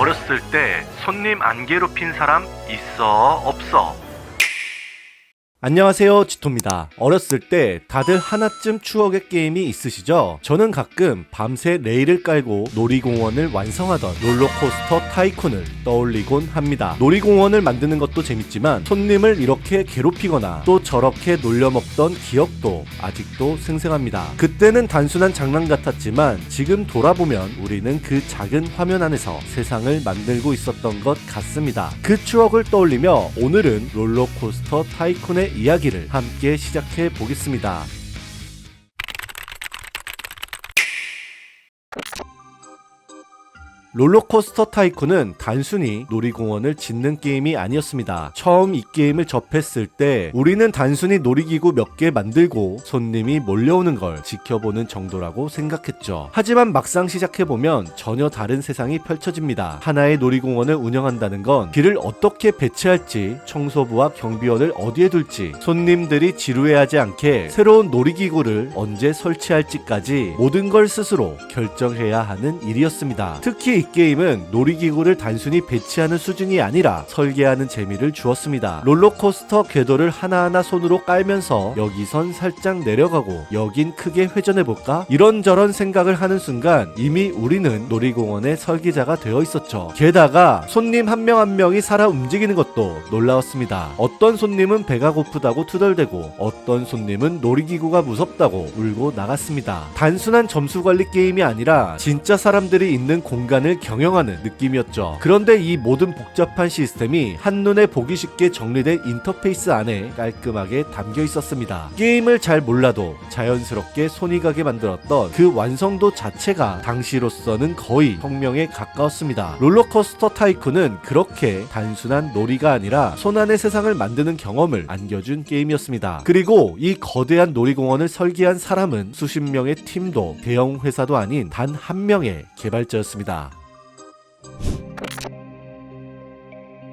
어렸을 때 손님 안 괴롭힌 사람 있어 없어? 안녕하세요 지토입니다. 어렸을 때 다들 하나쯤 추억의 게임이 있으시죠? 저는 가끔 밤새 레일을 깔고 놀이공원을 완성하던 롤러코스터 타이쿤을 떠올리곤 합니다. 놀이공원을 만드는 것도 재밌지만 손님을 이렇게 괴롭히거나 또 저렇게 놀려먹던 기억도 아직도 생생합니다. 그때는 단순한 장난 같았지만 지금 돌아보면 우리는 그 작은 화면 안에서 세상을 만들고 있었던 것 같습니다. 그 추억을 떠올리며 오늘은 롤러코스터 타이쿤의 이야기를 함께 시작해 보겠습니다. 롤러코스터 타이쿤은 단순히 놀이공원을 짓는 게임이 아니었습니다. 처음 이 게임을 접했을 때 우리는 단순히 놀이기구 몇 개 만들고 손님이 몰려오는 걸 지켜보는 정도라고 생각했죠. 하지만 막상 시작해보면 전혀 다른 세상이 펼쳐집니다. 하나의 놀이공원을 운영한다는 건 길을 어떻게 배치할지, 청소부와 경비원을 어디에 둘지, 손님들이 지루해하지 않게 새로운 놀이기구를 언제 설치할지까지 모든 걸 스스로 결정해야 하는 일이었습니다. 특히 이 게임은 놀이기구를 단순히 배치하는 수준이 아니라 설계하는 재미를 주었습니다. 롤러코스터 궤도를 하나하나 손으로 깔면서 여기선 살짝 내려가고 여긴 크게 회전해볼까? 이런저런 생각을 하는 순간 이미 우리는 놀이공원의 설계자가 되어 있었죠. 게다가 손님 한 명 한 명이 살아 움직이는 것도 놀라웠습니다. 어떤 손님은 배가 고프다고 투덜대고 어떤 손님은 놀이기구가 무섭다고 울고 나갔습니다. 단순한 점수 관리 게임이 아니라 진짜 사람들이 있는 공간을 경영하는 느낌이었죠. 그런데 이 모든 복잡한 시스템이 한눈에 보기 쉽게 정리된 인터페이스 안에 깔끔하게 담겨 있었습니다. 게임을 잘 몰라도 자연스럽게 손이 가게 만들었던 그 완성도 자체가 당시로서는 거의 혁명에 가까웠습니다. 롤러코스터 타이쿤은 그렇게 단순한 놀이가 아니라 손안의 세상을 만드는 경험을 안겨준 게임이었습니다. 그리고 이 거대한 놀이공원을 설계한 사람은 수십 명의 팀도 대형 회사도 아닌 단 한 명의 개발자였습니다. Thank you.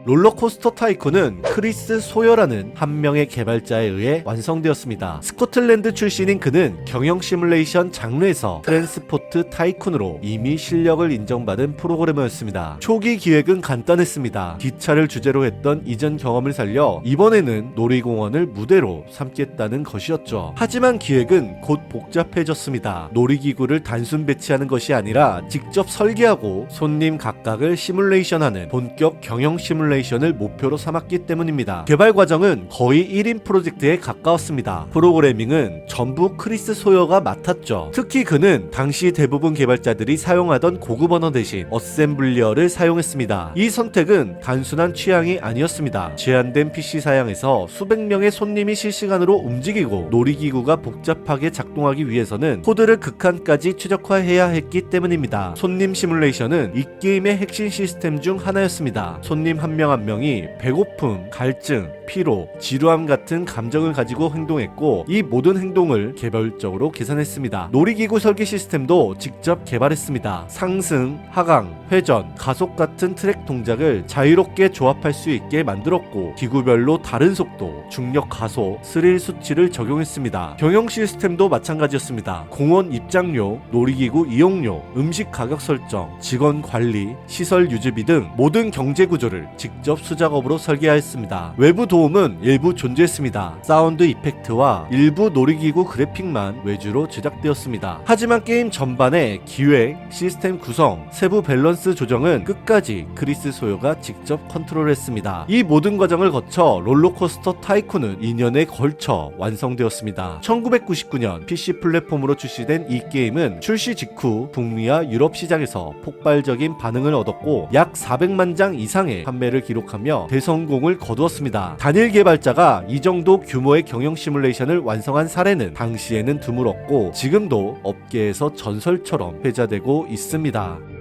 롤러코스터 타이쿤은 크리스 소여라는 한 명의 개발자에 의해 완성되었습니다. 스코틀랜드 출신인 그는 경영 시뮬레이션 장르에서 트랜스포트 타이쿤으로 이미 실력을 인정받은 프로그래머였습니다. 초기 기획은 간단했습니다. 기차를 주제로 했던 이전 경험을 살려 이번에는 놀이공원을 무대로 삼겠다는 것이었죠. 하지만 기획은 곧 복잡해졌습니다. 놀이기구를 단순 배치하는 것이 아니라 직접 설계하고 손님 각각을 시뮬레이션하는 본격 경영 시뮬레이션 시뮬레이션을 목표로 삼았기 때문입니다. 개발 과정은 거의 1인 프로젝트에 가까웠습니다. 프로그래밍은 전부 크리스 소여가 맡았죠. 특히 그는 당시 대부분 개발자들이 사용하던 고급 언어 대신 어셈블리어를 사용했습니다. 이 선택은 단순한 취향이 아니었습니다. 제한된 PC 사양에서 수백 명의 손님이 실시간으로 움직이고 놀이기구가 복잡하게 작동하기 위해서는 코드를 극한까지 최적화해야 했기 때문입니다. 손님 시뮬레이션은 이 게임의 핵심 시스템 중 하나였습니다. 손님 한 명한 명이 배고픔, 갈증, 피로, 지루함 같은 감정을 가지고 행동했고 이 모든 행동을 개별적으로 계산했습니다. 놀이기구 설계 시스템도 직접 개발했습니다. 상승, 하강, 회전, 가속 같은 트랙 동작을 자유롭게 조합할 수 있게 만들었고 기구별로 다른 속도, 중력 가속, 스릴 수치를 적용했습니다. 경영 시스템도 마찬가지였습니다. 공원 입장료, 놀이기구 이용료, 음식 가격 설정, 직원 관리, 시설 유지비 등 모든 경제 구조를 직접 수작업으로 설계하였습니다. 외부 도 움은 일부 존재했습니다. 사운드 이펙트와 일부 놀이기구 그래픽만 외주로 제작되었습니다. 하지만 게임 전반의 기획, 시스템 구성, 세부 밸런스 조정은 끝까지 크리스 소요가 직접 컨트롤했습니다. 이 모든 과정을 거쳐 롤러코스터 타이쿤은 2년에 걸쳐 완성되었습니다. 1999년 PC 플랫폼으로 출시된 이 게임은 출시 직후 북미와 유럽 시장에서 폭발적인 반응을 얻었고 약 400만 장 이상의 판매를 기록하며 대성공을 거두었습니다. 단일 개발자가 이 정도 규모의 경영 시뮬레이션을 완성한 사례는 당시에는 드물었고 지금도 업계에서 전설처럼 회자되고 있습니다.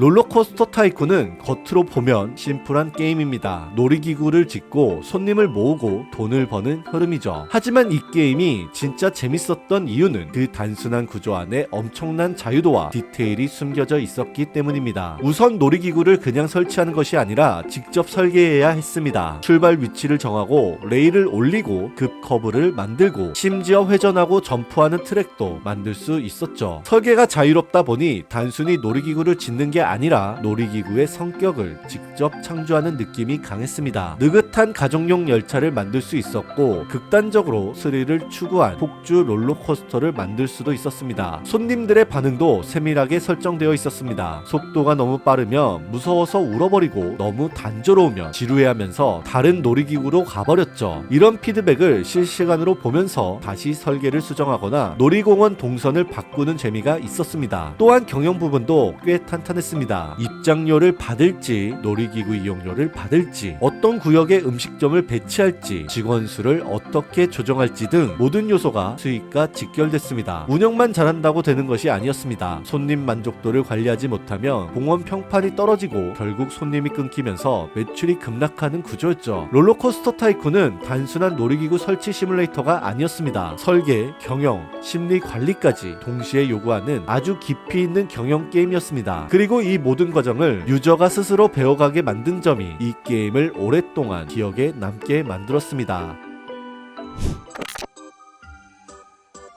롤러코스터 타이쿤은 겉으로 보면 심플한 게임입니다. 놀이기구를 짓고 손님을 모으고 돈을 버는 흐름이죠. 하지만 이 게임이 진짜 재밌었던 이유는 그 단순한 구조 안에 엄청난 자유도와 디테일이 숨겨져 있었기 때문입니다. 우선 놀이기구를 그냥 설치하는 것이 아니라 직접 설계해야 했습니다. 출발 위치를 정하고 레일을 올리고 급 커브를 만들고 심지어 회전하고 점프하는 트랙도 만들 수 있었죠. 설계가 자유롭다 보니 단순히 놀이기구를 짓는 게 아니라 놀이기구의 성격을 직접 창조하는 느낌이 강했습니다. 느긋한 가족용 열차를 만들 수 있었고 극단적으로 스릴을 추구한 폭주 롤러코스터를 만들 수도 있었습니다. 손님들의 반응도 세밀하게 설정되어 있었습니다. 속도가 너무 빠르면 무서워서 울어버리고 너무 단조로우면 지루해하면서 다른 놀이기구로 가버렸죠. 이런 피드백을 실시간으로 보면서 다시 설계를 수정하거나 놀이공원 동선을 바꾸는 재미가 있었습니다. 또한 경영 부분도 꽤 탄탄했습니다. 입장료를 받을지 놀이기구 이용료를 받을지 어떤 구역에 음식점을 배치할지 직원 수를 어떻게 조정할지 등 모든 요소가 수익과 직결됐습니다. 운영만 잘한다고 되는 것이 아니었습니다. 손님 만족도를 관리하지 못하면 공원 평판이 떨어지고 결국 손님이 끊기면서 매출이 급락하는 구조였죠. 롤러코스터 타이쿤은 단순한 놀이기구 설치 시뮬레이터가 아니었습니다. 설계, 경영, 심리 관리까지 동시에 요구하는 아주 깊이 있는 경영 게임이었습니다. 그리고 이 모든 과정을 유저가 스스로 배워가게 만든 점이 이 게임을 오랫동안 기억에 남게 만들었습니다.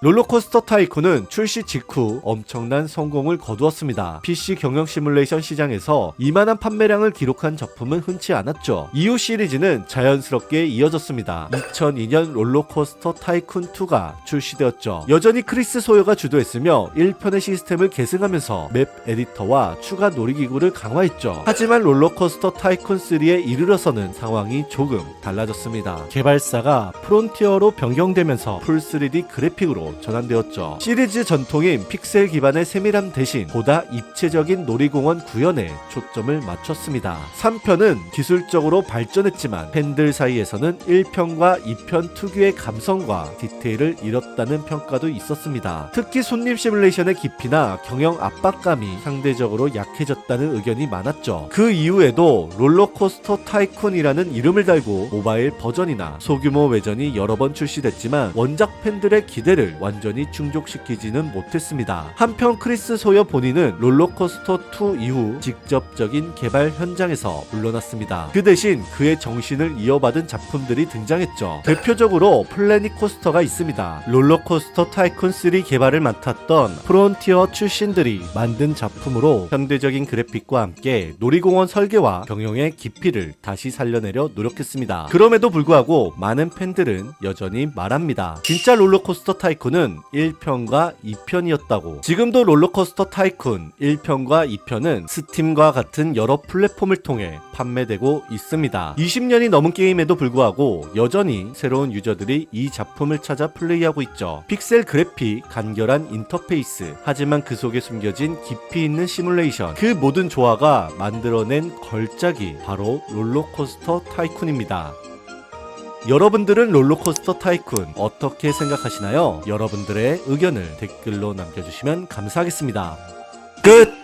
롤러코스터 타이쿤은 출시 직후 엄청난 성공을 거두었습니다. PC 경영 시뮬레이션 시장에서 이만한 판매량을 기록한 작품은 흔치 않았죠. 이후 시리즈는 자연스럽게 이어졌습니다. 2002년 롤러코스터 타이쿤 2가 출시되었죠. 여전히 크리스 소여가 주도했으며 1편의 시스템을 계승하면서 맵 에디터와 추가 놀이기구를 강화했죠. 하지만 롤러코스터 타이쿤 3에 이르러서는 상황이 조금 달라졌습니다. 개발사가 프론티어로 변경되면서 풀 3D 그래픽으로 전환되었죠. 시리즈 전통인 픽셀 기반의 세밀함 대신 보다 입체적인 놀이공원 구현에 초점을 맞췄습니다. 3편은 기술적으로 발전했지만 팬들 사이에서는 1편과 2편 특유의 감성과 디테일을 잃었다는 평가도 있었습니다. 특히 손님 시뮬레이션의 깊이나 경영 압박감이 상대적으로 약해졌다는 의견이 많았죠. 그 이후에도 롤러코스터 타이쿤이라는 이름을 달고 모바일 버전이나 소규모 외전이 여러 번 출시됐지만 원작 팬들의 기대를 완전히 충족시키지는 못했습니다. 한편 크리스 소여 본인은 롤러코스터 2 이후 직접적인 개발 현장에서 물러났습니다. 그 대신 그의 정신을 이어받은 작품들이 등장했죠. 대표적으로 플래닛 코스터가 있습니다. 롤러코스터 타이쿤 3 개발을 맡았던 프론티어 출신들이 만든 작품으로 현대적인 그래픽과 함께 놀이공원 설계와 경영의 깊이를 다시 살려내려 노력했습니다. 그럼에도 불구하고 많은 팬들은 여전히 말합니다. 진짜 롤러코스터 타이쿤은 1편과 2편이었다고. 지금도 롤러코스터 타이쿤 1편과 2편은 스팀과 같은 여러 플랫폼을 통해 판매되고 있습니다. 20년이 넘은 게임에도 불구하고 여전히 새로운 유저들이 이 작품을 찾아 플레이하고 있죠. 픽셀 그래픽, 간결한 인터페이스, 하지만 그 속에 숨겨진 깊이 있는 시뮬레이션, 그 모든 조화가 만들어낸 걸작이 바로 롤러코스터 타이쿤입니다. 여러분들은 롤러코스터 타이쿤 어떻게 생각하시나요? 여러분들의 의견을 댓글로 남겨주시면 감사하겠습니다. 끝!